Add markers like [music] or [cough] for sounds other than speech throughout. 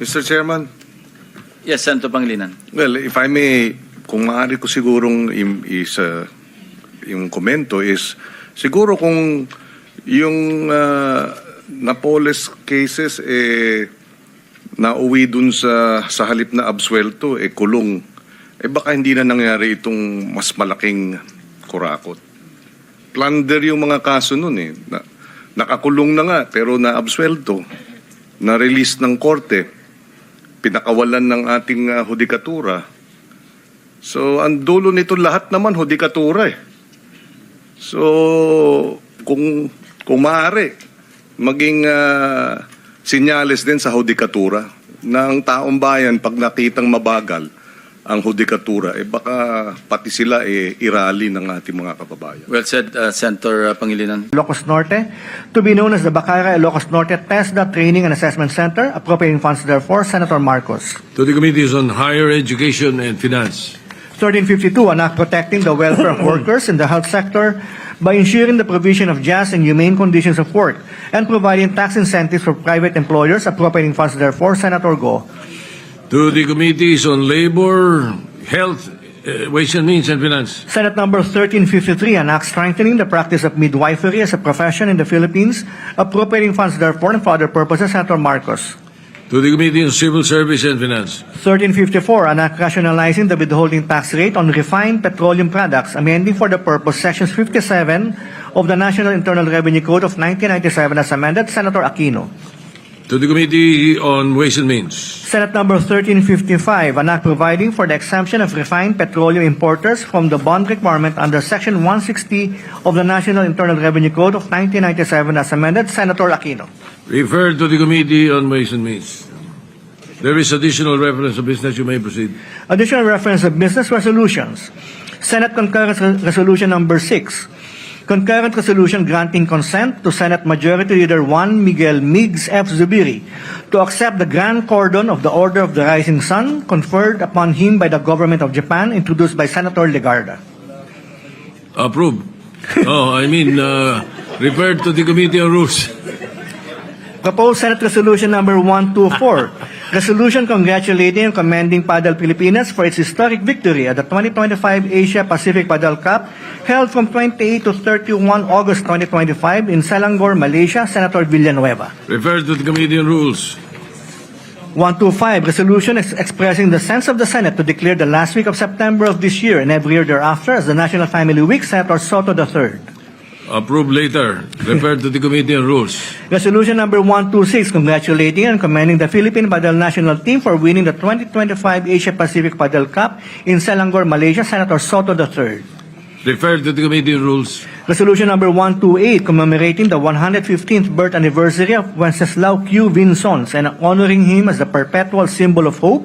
Mr. Chairman, Yes, Senator Pangilinan. well, if I may, kung maaari ko sigurong is, uh, yung komento is, siguro kung yung uh, Napoles cases, eh, nauwi dun sa, sa halip na absuelto, eh, kulong, eh baka hindi na nangyari itong mas malaking kurakot. Plunder yung mga kaso nun eh. Na, nakakulong na nga, pero na-absuelto, na-release ng korte, pinakawalan ng ating uh, hudikatura. So, ang dulo nito lahat naman, hudikatura eh. So, kung, kung maaari, maging uh, sinyales din sa hudikatura ang taong bayan, pag nakitang mabagal ang hudikatura, eh baka pati sila eh, irali ng ating mga kababayan. Well said, uh, Senator uh, Pangilinan. Ilocos Norte, to be known as the Bacara Ilocos Norte TESDA Training and Assessment Center, appropriating funds therefore, Senator Marcos. To the Committees on Higher Education and Finance. 1352, an act protecting the welfare of [coughs] workers in the health sector by ensuring the provision of just and humane conditions of work and providing tax incentives for private employers, appropriating funds therefore, Senator Go. To the Committees on Labor, Health, uh, Ways and Means and Finance. Senate number 1353, an act strengthening the practice of midwifery as a profession in the Philippines, appropriating funds therefore and for other purposes, Senator Marcos. To the Committee on Civil Service and Finance. 1354, an act rationalizing the withholding tax rate on refined petroleum products, amending for the purpose sections 57 of the National Internal Revenue Code of 1997 as amended, Senator Aquino. To the Committee on Ways and Means. Senate number 1355, an act providing for the exemption of refined petroleum importers from the bond requirement under Section 160 of the National Internal Revenue Code of 1997 as amended, Senator Aquino. Referred to the Committee on Ways and Means. There is additional reference to business. You may proceed. Additional reference of business resolutions. Senate Concurrent Re- Resolution Number 6. Concurrent resolution granting consent to Senate Majority Leader Juan Miguel Migs F. Zubiri to accept the Grand Cordon of the Order of the Rising Sun conferred upon him by the government of Japan, introduced by Senator Legarda. Approved. Oh, I mean, uh, referred to the Committee on Rules. Proposed Senate Resolution Number 124. Resolution congratulating and commending Padel Pilipinas for its historic victory at the 2025 Asia Pacific Padel Cup held from 28 to 31 August 2025 in Selangor, Malaysia. Senator Villanueva. Referred to the Committee on Rules. 125. Resolution ex- expressing the sense of the Senate to declare the last week of September of this year and every year thereafter as the National Family Week. Senator Soto III. Approved later. Referred to the Committee on Rules. Resolution number 126, congratulating and commending the Philippine Padel national team for winning the 2025 Asia Pacific Padel Cup in Selangor, Malaysia. Senator Soto III. Referred to the Committee on Rules. Resolution number 128, commemorating the 115th birth anniversary of Wenceslao Q. Vinsons and honoring him as the perpetual symbol of hope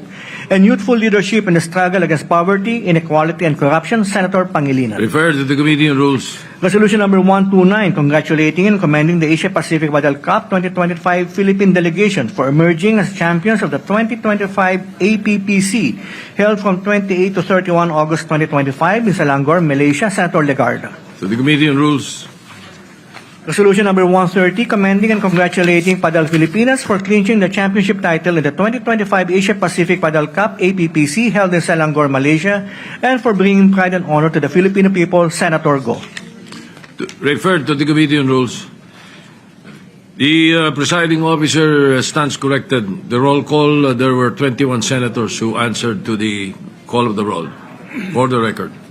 and youthful leadership in the struggle against poverty, inequality, and corruption. Senator Pangilinan. Referred to the Committee on Rules. Resolution number 129, congratulating and commending the Asia Pacific Battle Cup 2025 Philippine delegation for emerging as champions of the 2025 APPC, held from 28 to 31 August 2025 in Selangor, Malaysia. Senator Legarda. To the Committee on Rules. Resolution number 130, commending and congratulating Padel Filipinas for clinching the championship title in the 2025 Asia Pacific Padel Cup APPC held in Selangor, Malaysia, and for bringing pride and honor to the Filipino people. Senator Go. To- Referred to the Committee on Rules. The uh, presiding officer stands corrected. The roll call, uh, there were 21 senators who answered to the call of the roll. For the record.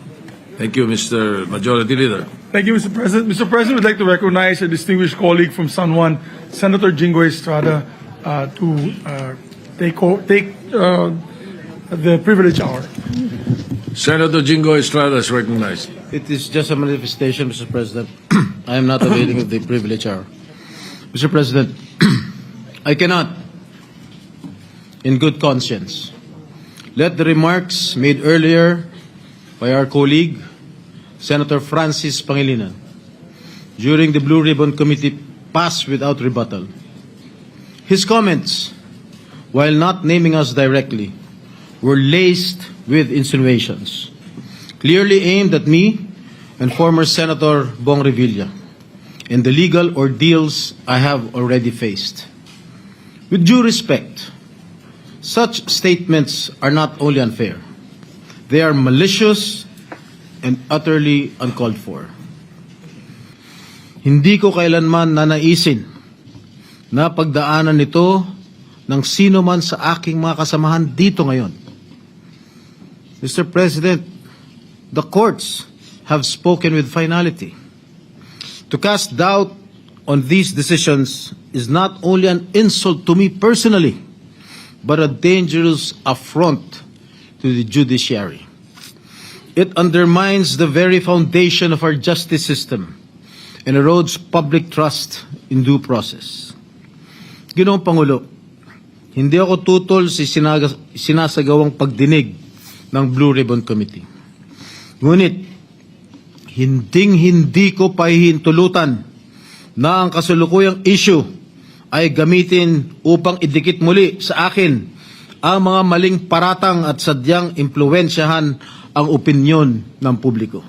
Thank you, Mr. Majority Leader. Thank you, Mr. President. Mr. President, we'd like to recognize a distinguished colleague from San Juan, Senator Jingo Estrada, uh, to uh, take, take uh, the privilege hour. Senator Jingo Estrada is recognized. It is just a manifestation, Mr. President. [clears throat] I am not availing of the privilege hour. Mr. President, [clears throat] I cannot, in good conscience, let the remarks made earlier by our colleague, Senator Francis Pangilinan, during the Blue Ribbon Committee pass without rebuttal. His comments, while not naming us directly, were laced with insinuations, clearly aimed at me and former Senator Bong Revilla, and the legal ordeals I have already faced. With due respect, Such statements are not only unfair, they are malicious and utterly uncalled for. Hindi ko kailanman nanaisin na pagdaanan nito ng sino man sa aking mga kasamahan dito ngayon. Mr. President, the courts have spoken with finality. To cast doubt on these decisions is not only an insult to me personally, but a dangerous affront to the judiciary. It undermines the very foundation of our justice system and erodes public trust in due process. Ginoong Pangulo, hindi ako tutol sa sinaga- sinasagawang pagdinig ng Blue Ribbon Committee. Ngunit, hinding-hindi ko pahihintulutan na ang kasulukuyang issue ay gamitin upang idikit muli sa akin ang mga maling paratang at sadyang impluensyahan ang opinyon ng publiko.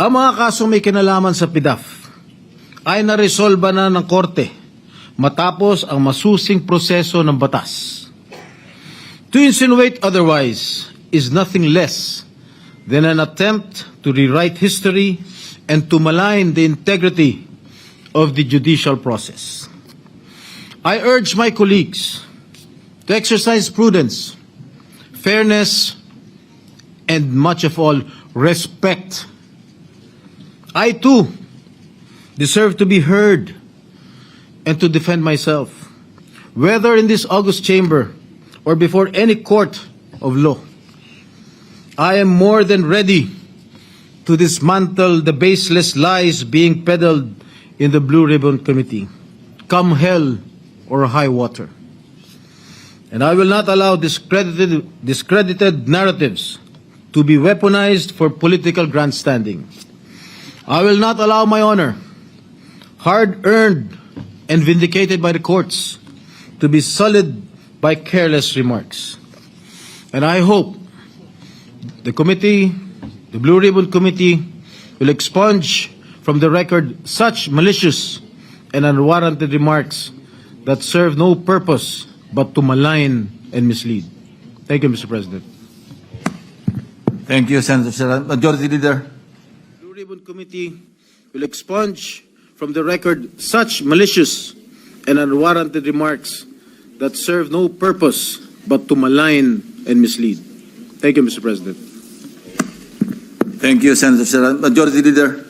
Ang mga kasong may kinalaman sa PIDAF ay naresolba na ng korte matapos ang masusing proseso ng batas. To insinuate otherwise is nothing less than an attempt to rewrite history and to malign the integrity of the judicial process. I urge my colleagues to exercise prudence, fairness, and much of all, respect. I too deserve to be heard and to defend myself, whether in this august chamber or before any court of law. I am more than ready to dismantle the baseless lies being peddled in the Blue Ribbon Committee, come hell or high water. And I will not allow discredited, discredited narratives to be weaponized for political grandstanding. I will not allow my honor, hard earned and vindicated by the courts, to be sullied by careless remarks. And I hope the committee, the Blue Ribbon Committee, will expunge from the record such malicious and unwarranted remarks that serve no purpose but to malign and mislead. Thank you, Mr. President. Thank you, Senator Serrano. Majority Leader. Blue Ribbon Committee will expunge from the record such malicious and unwarranted remarks that serve no purpose but to malign and mislead. Thank you, Mr. President. Thank you, Senator Serrano. Majority Leader.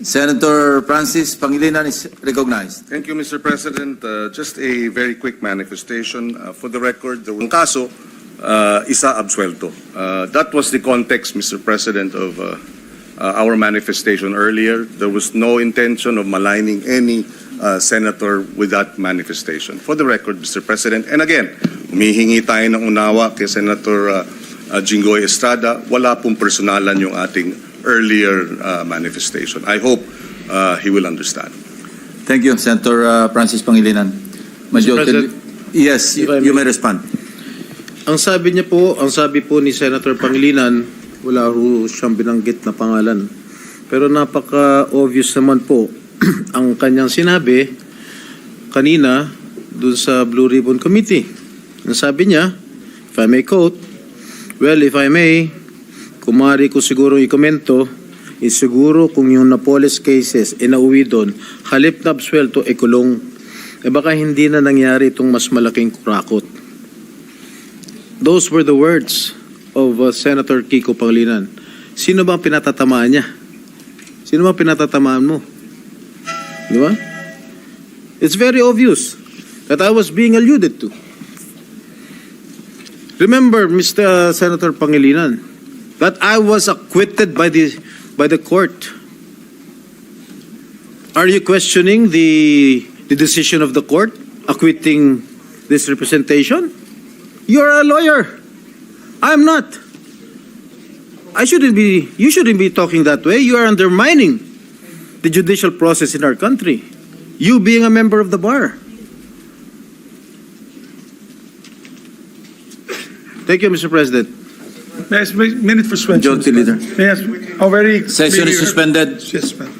Senator Francis Pangilinan is recognized. Thank you, Mr. President. Uh, Just a very quick manifestation. Uh, For the record, the kaso, uh, isa absuelto. Uh, That was the context, Mr. President, of uh, uh, our manifestation earlier. There was no intention of maligning any uh, senator with that manifestation. For the record, Mr. President, and again, humihingi tayo ng unawa kay Senator uh, uh, Jinggoy Estrada. Wala pong personalan yung ating earlier uh, manifestation. I hope uh, he will understand. Thank you, Senator uh, Francis Pangilinan. Majority. Yes, you, you may- may respond. Ang sabi niya po, ang sabi po ni Senator Pangilinan, wala ho siyang binanggit na pangalan. Pero napaka-obvious naman po [clears throat] ang kanyang sinabi kanina dun sa Blue Ribbon Committee. Ang sabi niya, if I may quote, Well, if I may, kumari ko siguro ikomento, is siguro kung yung Napoles cases inauwi doon, halip na absuelto, e kulong. Eh baka hindi na nangyari itong mas malaking kurakot. Those were the words of uh, Senator Kiko Pangilinan. Sino ba pinatatamaan niya? Sino ba pinatatamaan mo? Di ba? It's very obvious that I was being alluded to. Remember, Mr. Senator Pangilinan, that I was acquitted by the by the court. Are you questioning the the decision of the court acquitting this representation? You're a lawyer. I'm not. I shouldn't be, you shouldn't be talking that way. You are undermining the judicial process in our country. You being a member of the bar. Thank you, Mr. President. May I speak minute for suspension? Majority Leader. Yes, already. Session is suspended. Yes, ma'am.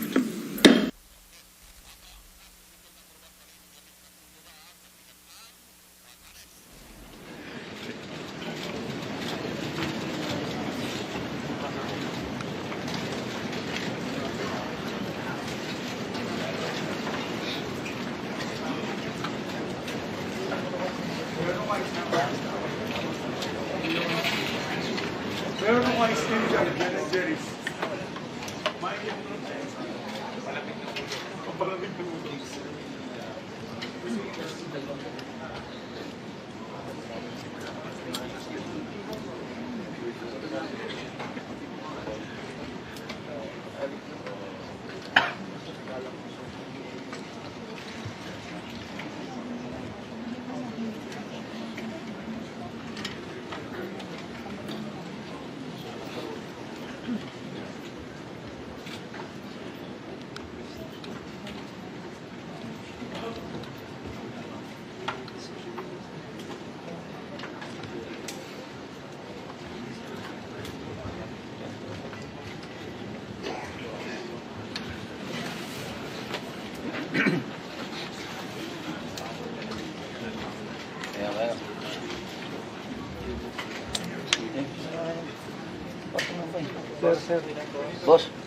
Posso?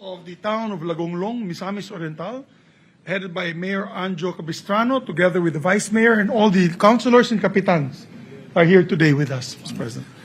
Of the town of Lagonglong, Misamis Oriental, headed by Mayor Anjo Capistrano, together with the Vice Mayor and all the councilors and capitans are here today with us, Mr. President.